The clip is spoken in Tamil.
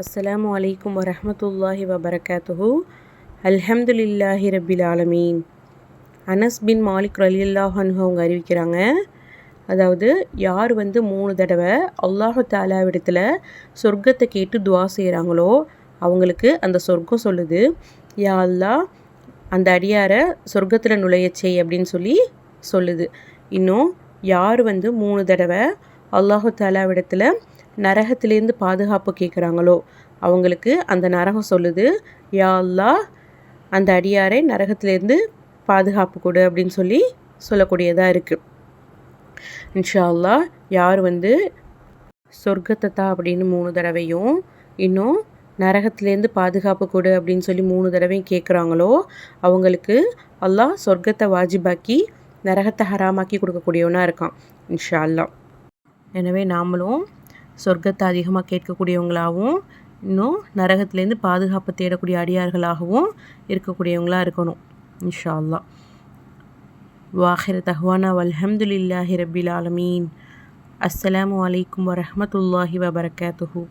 அஸ்ஸலாமு அலைக்கும் வரமத்துல்லாஹி வபரகாத்துஹு. அல்ஹம்துலில்லாஹி ரபில் ஆலமீன். அனஸ் பின் மாலிக் ரலியல்லாஹு அவங்க அறிவிக்கிறாங்க. அதாவது யார் வந்து மூணு தடவை அல்லாஹு தாலாவிடத்தில் சொர்க்கத்தை கேட்டு துவா செய்கிறாங்களோ அவங்களுக்கு அந்த சொர்க்கம் சொல்லுது. யா அல்லா அந்த அடியாரை சொர்க்கத்தில் நுழைய செய் அப்படின்னு சொல்லி சொல்லுது. இன்னும் யார் வந்து மூணு தடவை அல்லாஹு தாலாவிடத்தில் நரகத்திலேருந்து பாதுகாப்பு கேட்குறாங்களோ அவங்களுக்கு அந்த நரகம் சொல்லுது யா அந்த அடியாரை நரகத்திலேருந்து பாதுகாப்பு கொடு அப்படின்னு சொல்லி சொல்லக்கூடியதாக இருக்குது இன்ஷா அல்லாஹ் யார் வந்து சொர்க்கத்தத்தா அப்படின்னு மூணு தடவையும் இன்னும் நரகத்திலேருந்து பாதுகாப்பு கொடு அப்படின்னு சொல்லி மூணு தடவையும் கேட்குறாங்களோ அவங்களுக்கு அல்லாஹ் சொர்க்கத்தை வாஜிபாக்கி நரகத்தை ஹராமாக்கி கொடுக்கக்கூடியவனாக இருக்கான் இன்ஷா அல்லாஹ் எனவே நாமளும் சொர்க்கத்தை அதிகமாக கேட்கக்கூடியவங்களாகவும் இன்னும் நரகத்துலேருந்து பாதுகாப்பு தேடக்கூடிய அடியார்களாகவும் இருக்கக்கூடியவங்களாக இருக்கணும். இன்ஷா அல்லா வாஹிர தஹ்வானா வல்ஹம்துலில்லாஹி ரபில் ஆலமீன். அஸ்ஸலாமு அலைக்கும் வரமத்துல்லாஹி வபரகாத்துஹூ.